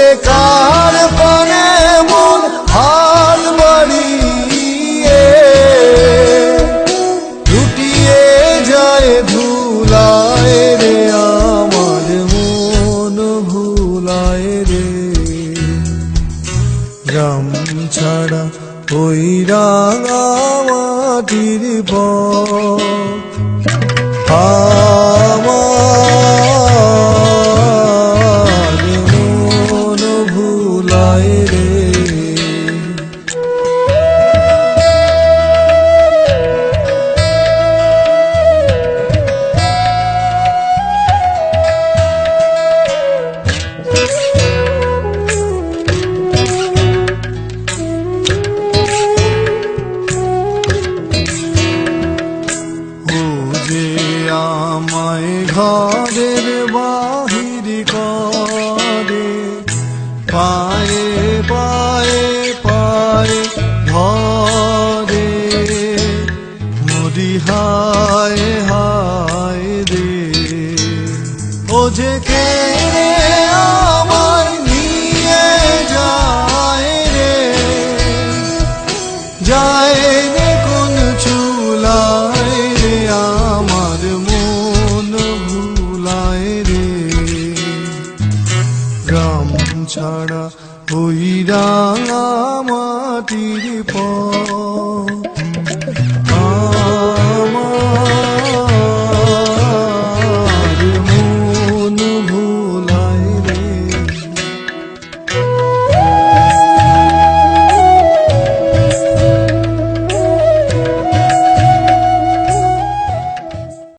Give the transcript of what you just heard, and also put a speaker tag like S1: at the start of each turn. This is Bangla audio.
S1: ওরে কার পানে মন হাল বাড়িয়ে। লুটিয়ে যায় ধুলায় রে, আমার মন ভুলায় রে। গ্রাম ছাড়া ওই রাঙা মাটির পথ করে পায়ে পায়ে পায়ে ধরে। নদী হায় হায় রে ও যে কে ছাড়া ওই রাঙা মাটির পথ।